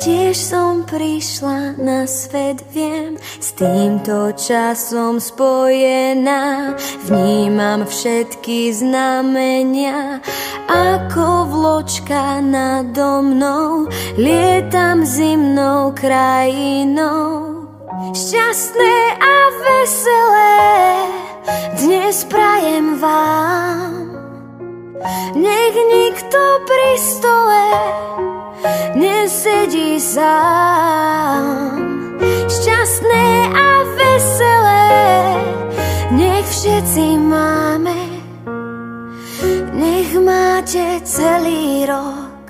Tiež som prišla na svet, viem, s týmto časom spojená. Vnímam všetky znamenia, ako vločka nado mnou, lietam zimnou krajinou. Šťastné a veselé dnes prajem vám. Nech nikto pri stole nesedí sám. Šťastné a veselé, nech všetci máme. Nech máte celý rok,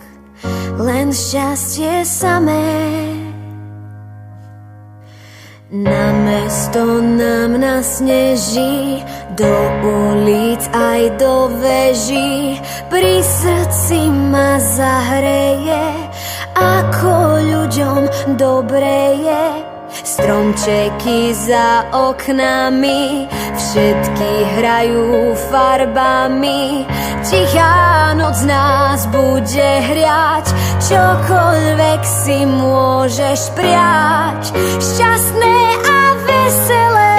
len šťastie samé. Na mesto nám nasneží, do ulic aj do veží, pri srdci ma zahreje, ako ľuďom dobre je. Stromčeky za oknami, všetky hrajú farbami. Tichá noc nás bude hriať, čokoľvek si môžeš priať. Šťastné a veselé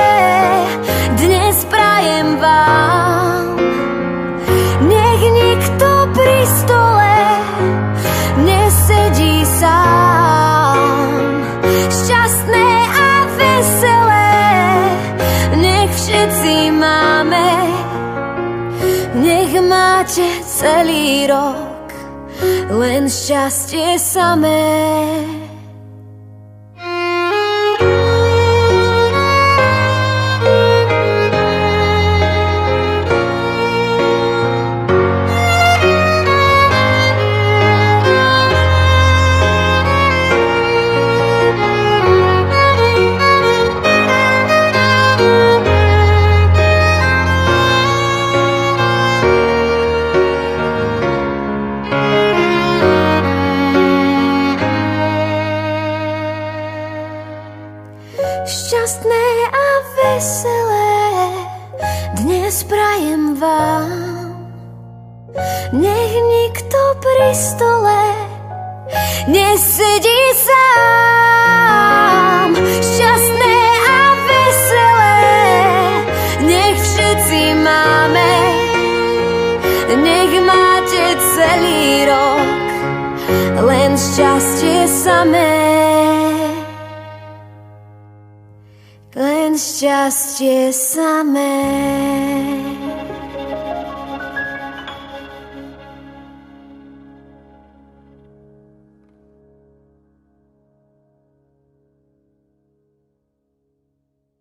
Nech máte celý rok len šťastie samé. Šťastné a veselé dnes prajem vám. Nech nikto pri stole nesedí sám. Šťastné a veselé nech všetci máme. Nech máte celý rok len šťastie samé. Len šťastie samé.